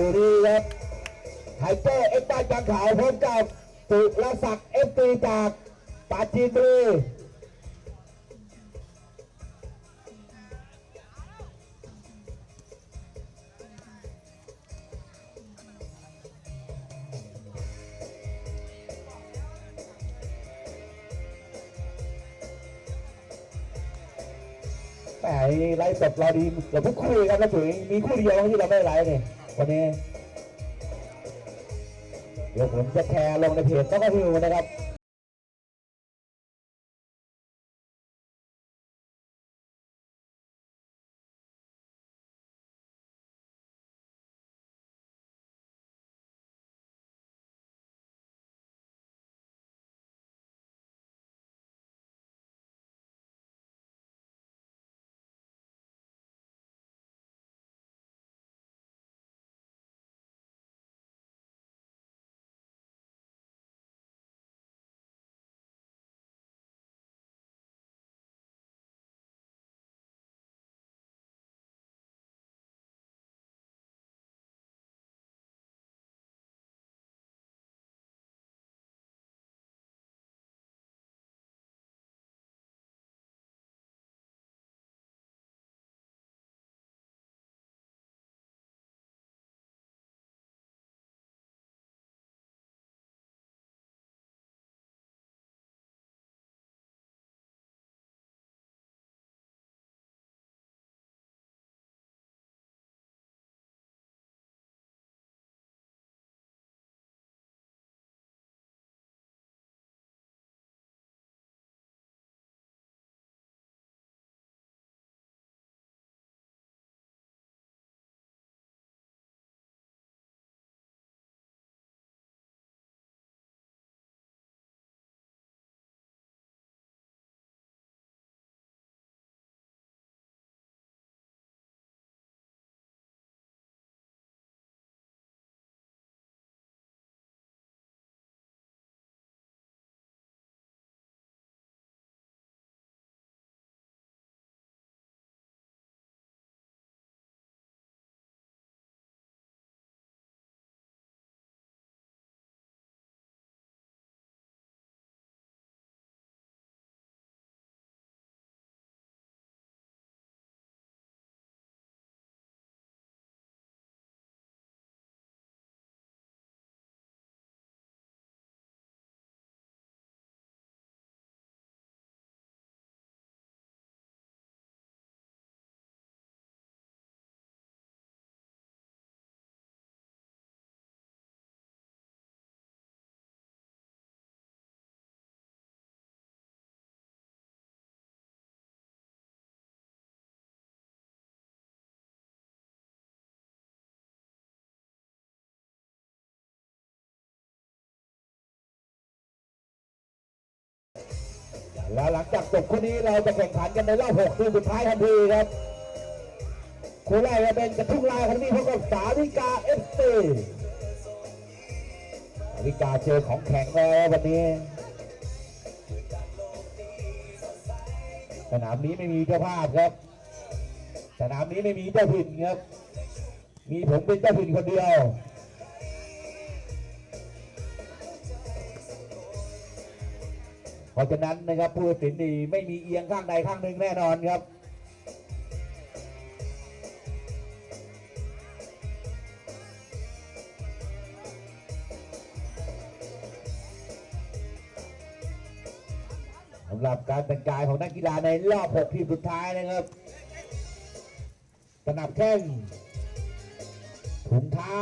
คู่นี้ครับไฮเจอร์เอ็กซ์ต้าจังขาวพบกับสุรศักดิ์เอฟตีจากปาจีนบุรีแต่ไลฟ์สดเราดีเกือบทุกคู่เลยครับแล้วถึงมีคู่เดียวที่เราไม่ไลฟ์เนี่ย วันนี้เดี๋ยวผมจะแชร์ลงในเพจต้องก็พิวนะครับ แล้วหลังจากจบคู่นี้เราจะแข่งขันกันในรอบ6ทีมสุดท้ายทันทีครับคู่แรกจะเป็นกระทุ่งลายครั้งนี้พบกับสาวิกาเอฟซีสาวิกาเจอของแข็งแล้ววันนี้สนามนี้ไม่มีเจ้าภาพครับ สนามนี้ไม่มีเจ้าถิ่นครับ มีผมเป็นเจ้าถิ่นคนเดียว ราะฉะนั้นนะครับผู้ตัดสินดีไม่มีเอียงข้างใดข้างหนึ่งแน่นอนครับสำหรับการแต่งกายของนักกีฬาในรอบ 6 ทีมสุดท้ายนะครับสนับแข้งถุงเท้า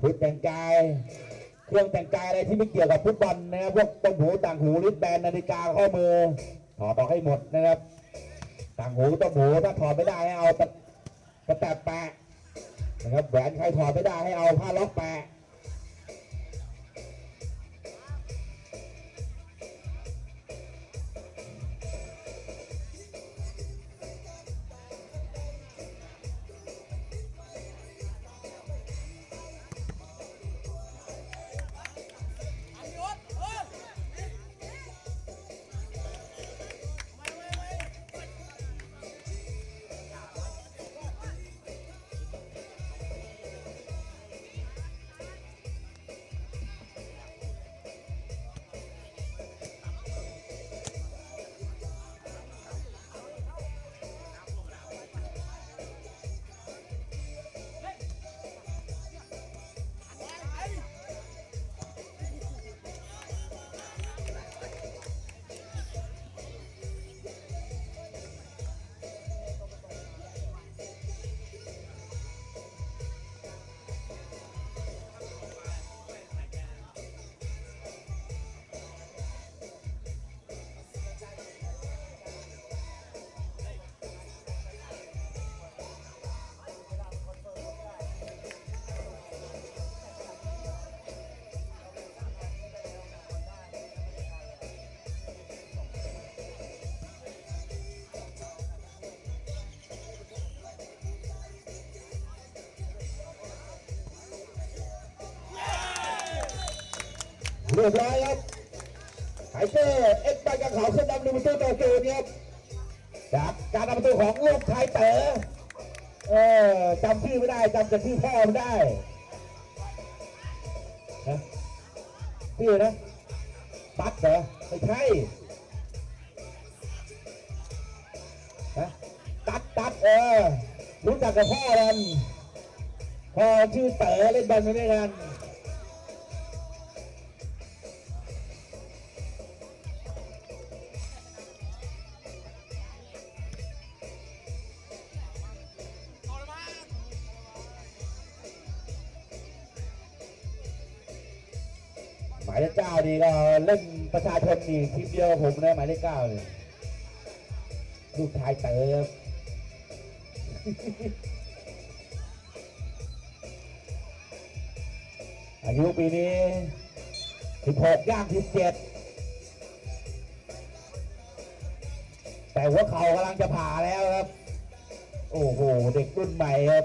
ชุดแต่งกาย เครื่องแต่งกายอะไรที่ไม่เกี่ยวกับฟุตบอลนะครับพวกต้มหูต่างหูลิดแบนนาฬิกาข้อมือถอดออกให้หมดนะครับ ต่างหูต้มหูถ้าถอดไม่ได้ให้เอาตะกระแตบแปะนะครับแหวนใครถอดไม่ได้ให้เอาผ้าล็อกแปะ เรียบร้อยครับไฮเกอร์เอ็กซ์ไปกับเขาขึ้นนำหนึ่งประตูต่อศูนย์ครับจากการทำประตูของลูกชายเต๋อเออจำชื่อไม่ได้จำแต่ชื่อพ่อไม่ได้นะชื่นะตัดเหรอไม่ใช่ฮะตัดตัดเออรู้จักกับพ่อกันพ่อชื่อเต๋อเล่นบอลมาด้วยกันายเลขเก้านี่ก็เล่นประชาชนนี่ทีมเดียวผมนะหมายเลขเก้าเนี่ยลูกชายเติมอายุปีนี้16ย่าง17แต่หัวเข่ากำลังจะผ่าแล้วครับ โอ้โห เด็กรุ่นใหม่ครับ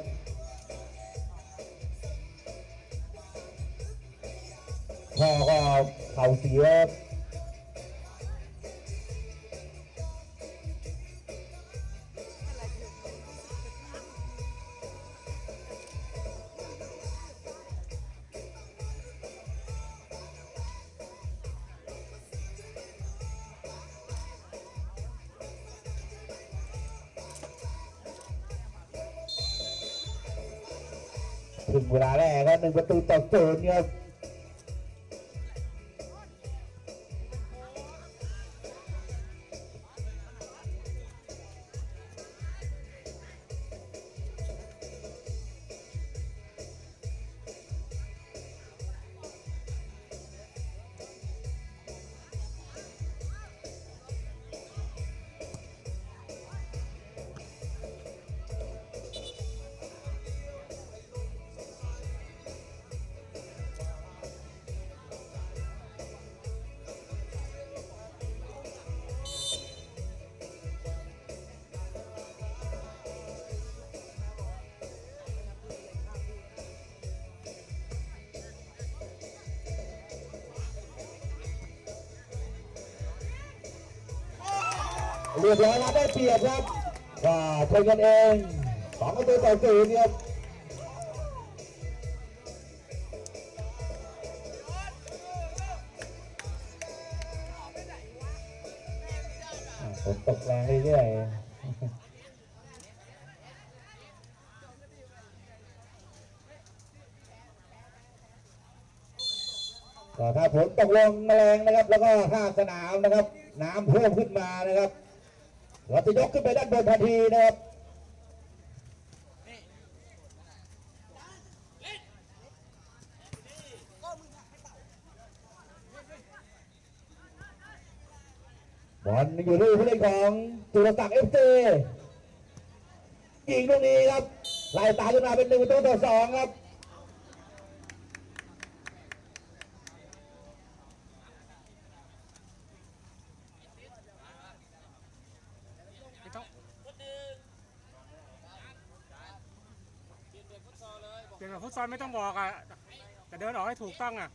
เข่าเสียถึงเวลาแรกก็หนึ่งประตูต่อศูนย์ครับ เรียบร้อยแล้วได้เปรียบครับก็ชนกันเองสองประตูต่อศูนย์ครับอ่าฝนตกแรงเรื่อยๆก็ถ้าฝนตกลงแรงนะครับ แล้วก็ถ้าสนามนะครับ น้ำเพิ่มขึ้นมานะครับ เราจะยกขึ้นไปด้านบนทันทีนะครับบอลอยู่ที่ผู้เล่นของจุลศักดิ์เอฟซียิงตรงนี้ครับไล่ตามขึ้นมาเป็นหนึ่งประตูต่อสองครับ ไม่ต้อง เปลี่ยนแบบฟุตซอลไม่ต้องบอกอะแต่เดินออกให้ถูกต้องอะ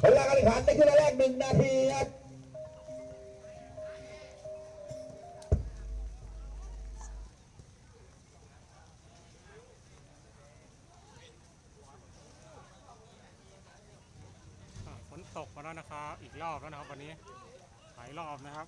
เวลาการแข่งขันได้ขึ้นแรกหนึ่งนาทีครับอะฝนตกมาแล้วนะครับ อีกรอบแล้วนะครับวันนี้หลายรอบนะครับ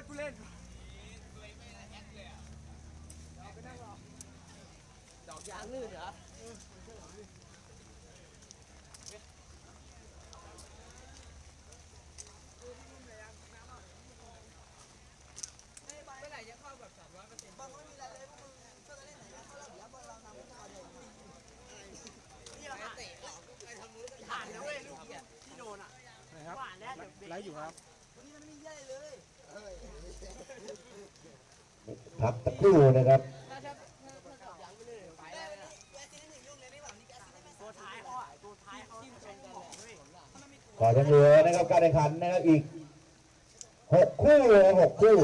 นกูเล่นมด้แอเล่นดอกยางลื่นเหรอเมื่อไหร่จะเข้าแบบสามร้อยเปอร์เซ็นต์บางไม่มีอะไรเลยพวกมึงเพื่อนเล่นไหนก็เขาเล่อยู่แล้วบอลเราทำไม่ได้เลยนี่เราผ่านแล้วเว้ยลูกเหี้ยที่โดนอะผ่านแลไลฟ์อยู่ครับ ก่อนจะเหลือนะครับการแข่งขันนะครับอีกหกคู่เลยหกคู่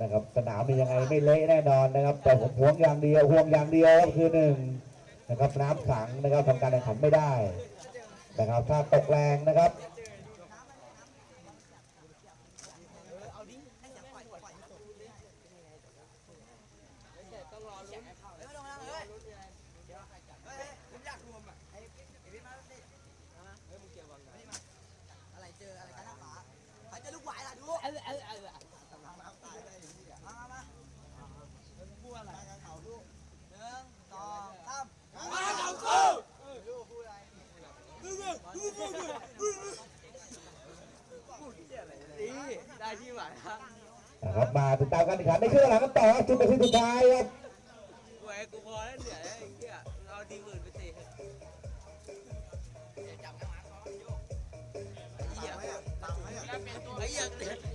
นะครับสนามนี่ยังไงไม่เละแน่นอนนะครับ แต่ผมห่วงอย่างเดียวห่วงอย่างเดียวก็คือหนึ่งนะครับน้ำขังนะครับทำการแข่งขันไม่ได้นะครับถ้าตกแรงนะครับ เอาดิให้เสียงปล่อยปล่อยให้ตกต้องรอลุ้นไม่ต้องแล้วเลยเฮ้ยผมอยากรวมอะไอ้ไอ้พี่มาดิเฮ้ยมึงเกี่ยวกับอะไรเจออะไรกันหน้าฟ้าใครเจอลูกหวายล่ะดูเออเออเออมามาตายเลยมามามาพูดอะไรกันเขาลูกหนึ่งสองสามมาเขาสู้ลูกพูดอะไรดีได้ที่หมายครับ นะ ครับมาติดตามการแข่งขันในช่วงหลังกันต่อครับจุดตัดสินสุดท้ายครับกูไอ้กูพอแล้วเหนื่อยวไอ้เหี้ยเอาทีหมื่นไปตี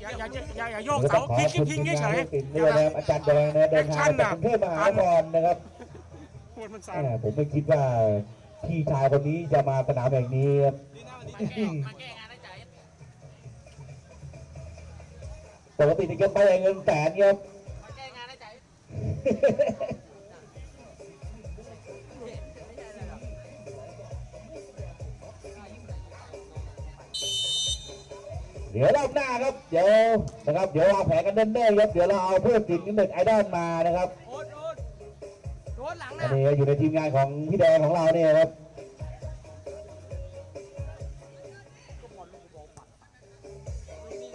อย่าอย่าอย่าอย่าโยกเสาพิงพิงพิงเฉยลูกศิษย์ด้วยนะครับอาจารย์แดงนะเดินทางจากกรุงเทพมหานครนะครับผมไม่คิดว่าพี่ชายคนนี้จะมาสนามแห่งนี้ครับ ปกตินี่ก็ไปเงินแสนครับมาแก้งานได้ใจเดี๋ยวรอบหน้าครับ เดี๋ยวนะครับ เดี๋ยววางแผนกันเนิ่นๆครับเดี๋ยวเราเอาเพื่อนติดนิดหนึ่งไอดอลมานะครับโอ๊ตโอ๊ตโดนหลังอันะนนี้อยู่ในทีมงานของพี่แดงของเราเนี่ยครับ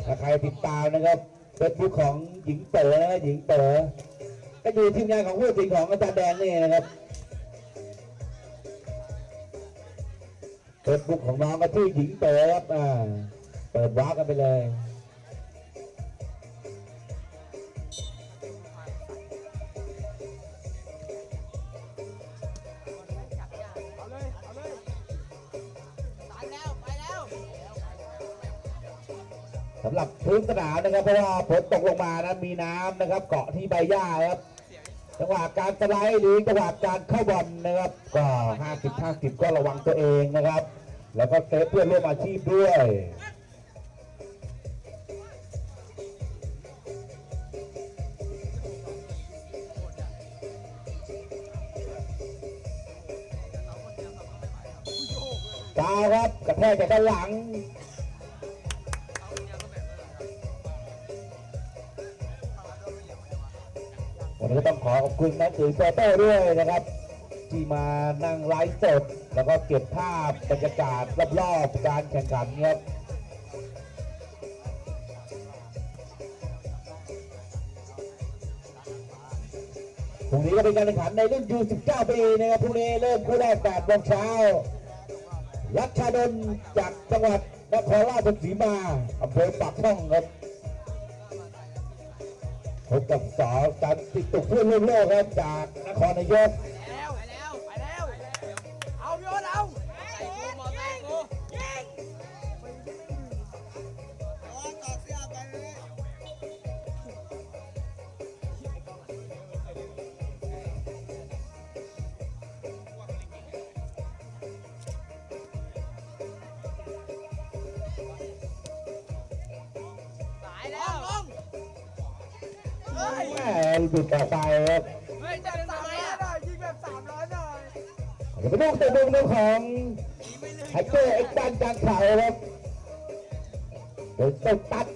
ถ้าใครติดตามนะครับ เฟซบุ๊กของหญิงเต๋อหญิงเต๋อก็อยู่ทีมงานของผู้จริงของอาจารย์แดนนี่นะครับเฟซบุ๊กของน้องก็ชื่อหญิงเต๋อครับอ่าเปิดว้ากันไปเลย สำหรับพื้นสนามนะครับ เพราะว่าฝนตกลงมานะมีน้ำนะครับ เกาะที่ใบหญ้าครับจังหวะการสไลด์หรือจังหวะการเข้าบอลนะครับ ก็50 50 ก็ระวังตัวเองนะครับ แล้วก็เซฟเพื่อนร่วมอาชีพด้วยกาครับกระแทกจากด้านหลัง ขอขอบคุณนักสือโซโต้ด้วยนะครับ ที่มานั่งไลฟ์สด แล้วก็เก็บภาพบรรยากาศรอบๆการแข่งขันครับพรุ่งนี้ก็เป็นการแข่งขันในรุ่นยู19ปีนะครับพรุ่งนี้เริ่มคู่แรก8โมงเช้ารัชดลจากจังหวัดนครราชสีมาอำเภอปากช่องครับ พบกับสาวการติดตกเพื่อนร่วมโลกครับจากนครนายก ยแหมหลุดออกไปครับเฮ้ยจะเป็นสามร้อยหน่อยยิงแบบสามร้อยหน่อยจะเป็นลูกเตะมุมหนึ่งของไฮเกอร์เอ็กซ์ตันจางเขาครับโดยตบตัด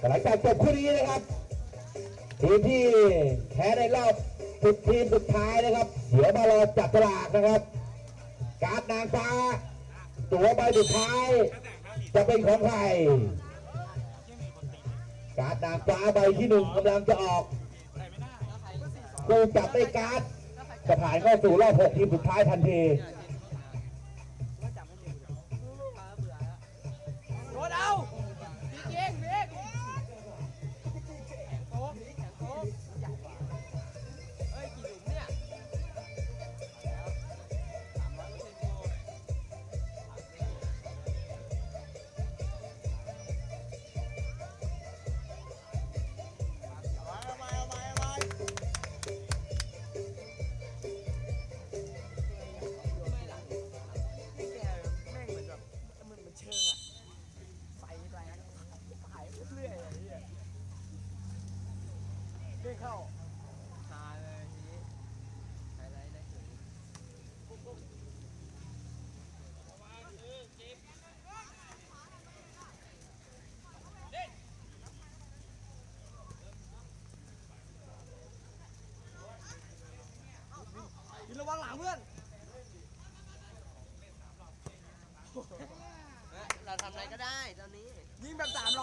หลังจากจบคู่นี้นะครับทีมที่แพ้ในรอบสุดทีมสุดท้ายนะครับ เดี๋ยวมารอจับฉลากนะครับ การ์ดนางฟ้า ตัวใบสุดท้าย จะเป็นของใครการ์ดนางฟ้าใบที่หนึ่งกำลังจะออกผู้จับได้การ์ดจะผ่านเข้าสู่รอบหกทีมสุดท้ายทันที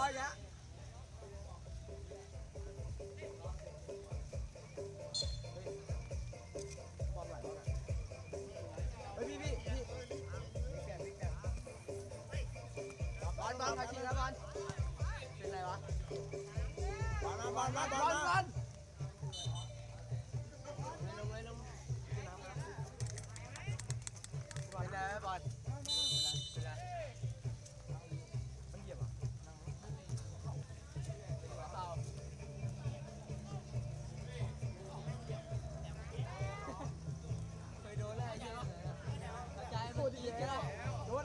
แบบสามร้อยเนี้ยเฮ้ยพี่พี่พี่บอลบอลใครชิงแล้วบอลเป็นไรวะบอลบอลบอลบอลบอล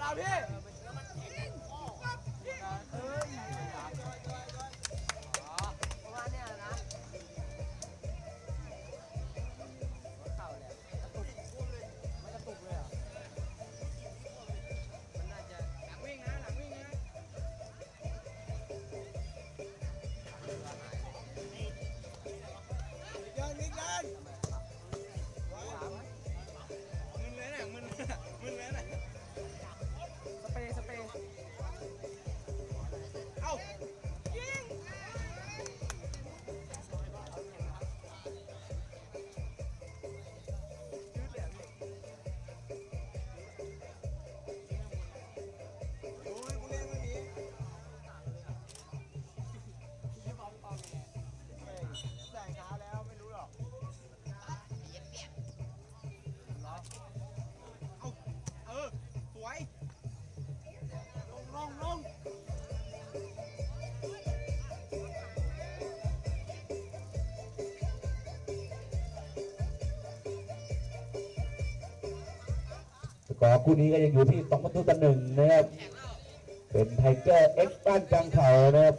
โกอร์คู่นี้ก็ยังอยู่ที่สองประตูต่อหนึ่งนะครับ เป็นไทเกอร์เอ็กซ์บ้านกลางเขานะครับ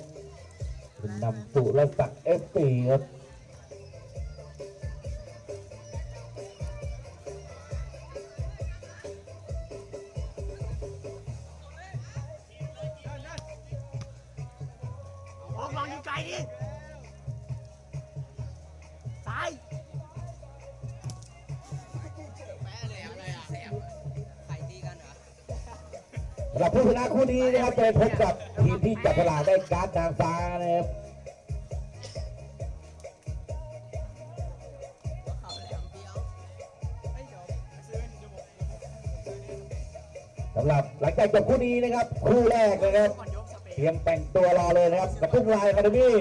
เป็นนำสุรศักดิ์เอฟซีครับ คู่นี้พบกับทีมที่จับฉลาได้การ์ดนางฟ้านะครับสำหรับหลังจากจบคู่นี้นะครับ คู่แรกนะครับก่อนยกสเปรเตรียมแต่งตัวรอเลยนะครับกับพุ่งลายคาเดมี่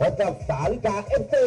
พบกับสาลิกาเอฟซี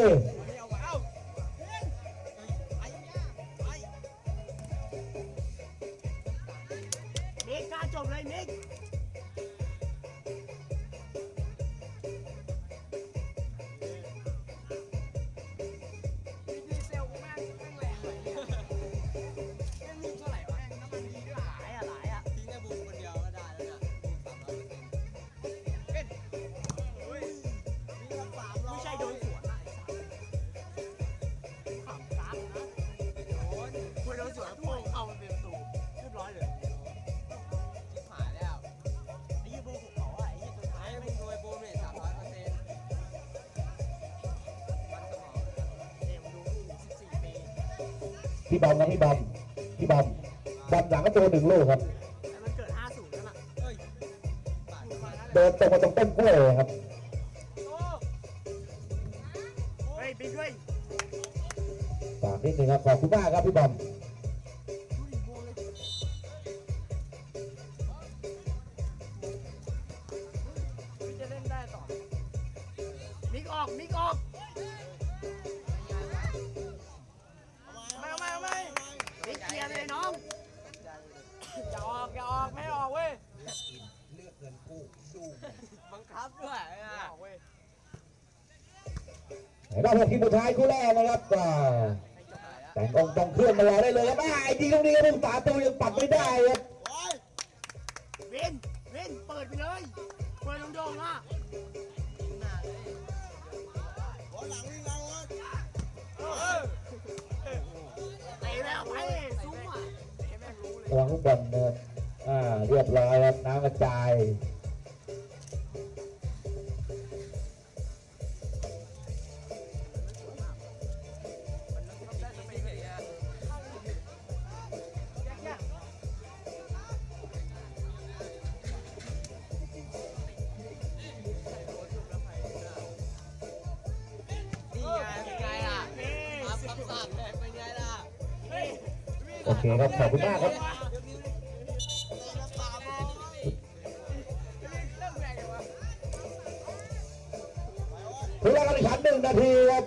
พี่บอมนะพี่บอมพี่บอมบอมหลังก็ตัวหนึ่งลูกครับแต่มันเกิด 50นั่นน่ะเฮ้ยเดินตรงมาตรงต้นกล้วยเลยครับเฮ้ยบิ๊กด้วยฝากนิดนึงครับขอบคุณมากครับพี่บอม รอบหกทีมสุดท้ายคู่แรกนะครับก็แต่งองค์ตรงเครื่องมารอได้เลยครับอ่าไอ้จริงตรงนี้ครับฝาตัวยังปัดไม่ได้ครับวินวินเปิดไปเลย เปิดโด่งๆอะเตะแล้วไปซุ้มอะแม่งรู้เลยระวังลูกบอลนะครับอ่าเรียบร้อยครับน้ำกระจาย โอเคครับขอบคุณมากครับถึงแล้วการแข่งขันหนึ่งนาทีครับ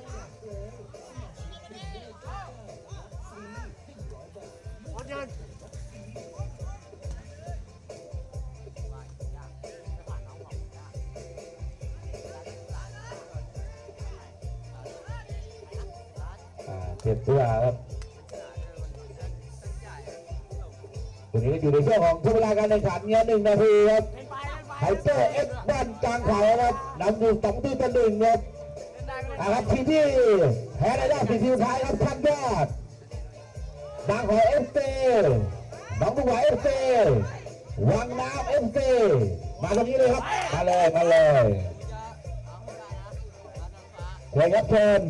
เงี้ยหนึ่งนาทีครับไปเป็นไปไฮเตอร์เอ็กซ์วันกลางเขาครับนำอยู่สองตีต่อหนึ่งครับเล่นได้ก็เล่นอ่าครับทีที่แพ้ในรอบสี่ทีมสุดท้ายครับท่านยอดบางหอยเอฟซีหนองบัวเอฟซีวังน้ำเอฟซีมาตรงนี้เลยครับ มาเลย มาเลยเชิญครับเชิญ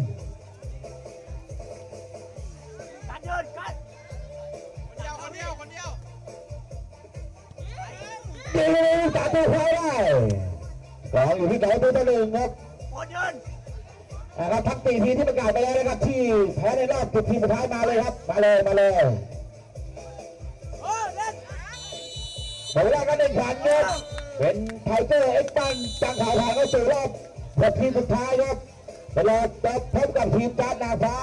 ยิงสาตัวเข้าได้กองอยู่ที่สองตัวต่อหนึ่งครับโอ้เดินนะครับทั้งสี่ทีที่ประกาศไปแล้วนะครับ ที่แพ้ในรอบสิบทีมสุดท้ายมาเลยครับ มาเลยมาเลยเล่นหมดเวลาการแข่งขันครับเป็นไทเกอร์เอ็กซ์ปันจังขาวผ่านเข้าสู่รอบหกทีมสุดท้ายครับไปรอจะพบกับทีมการดนาฟ้า